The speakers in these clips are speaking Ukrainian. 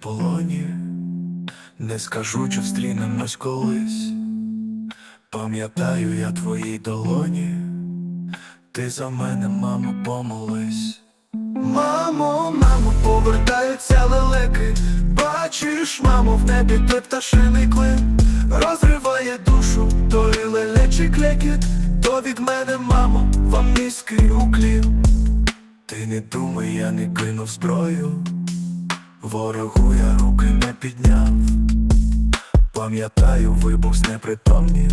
полоні, не скажу, чи встрінемось колись. Пам'ятаю я твої долоні, ти за мене, мамо, помолись. Мамо, мамо, повертаються лелеки. Бачиш, мамо, в небі той пташиний клин розриває душу, той лелечий клекіт, то від мене, мамо, вам низький уклін. Ти не думай, я не кинув зброю, ворогу я руки не підняв. Пам'ятаю, вибух знепритомнів,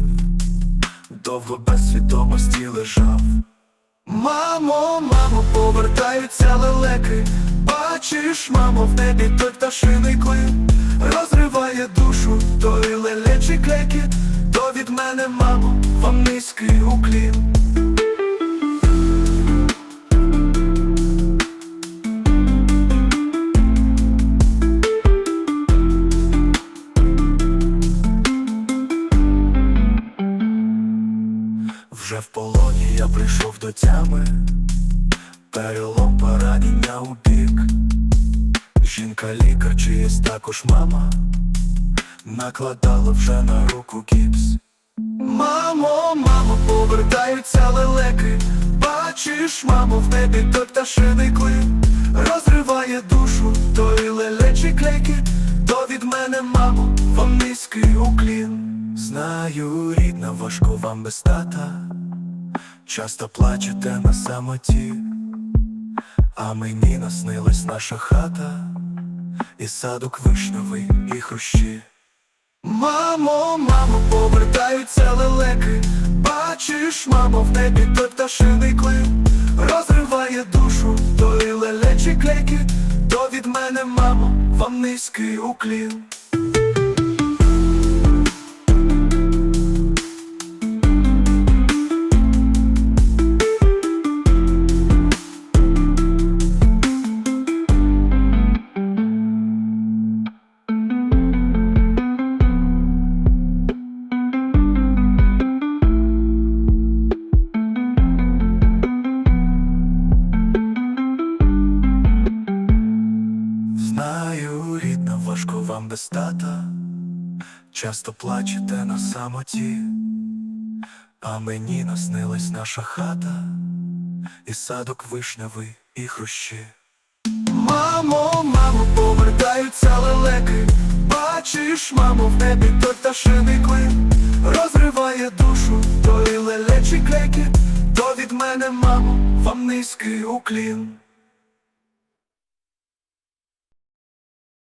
довго без свідомості лежав. Мамо, мамо, повертаються лелеки. Бачиш, мамо, в небі той пташиний клин розриває душу, той лелечий клекіт, то від мене, мамо, вам низький уклін. Вже в полоні я прийшов до тями, перелом поранення у бік. Жінка лікар чиєсь також мама, накладала вже на руку гіпс. Мамо, мамо, повертаються лелеки. Бачиш, мамо, в небі той пташиний клин розриває душу, той лелечий клекіт, то від мене, мамо, вам низький уклін. Знаю, рідна, важко вам без тата. Часто плачете на самоті, а мені наснилась наша хата, і садок вишневий, і хрущі. Мамо, мамо, повертаються лелеки. Бачиш, мамо, в небі той пташиний клин розриває душу, той лелечий клекіт, то від мене, мамо, вам низький уклін. Важко вам без тата, часто плачете на самоті, а мені наснилась наша хата, і садок вишневий, і хрущі. Мамо, мамо, повертаються лелеки. Бачиш, мамо, в небі той пташиний клин розриває душу, той лелечий клекіт, то від мене, мамо, вам низький уклін.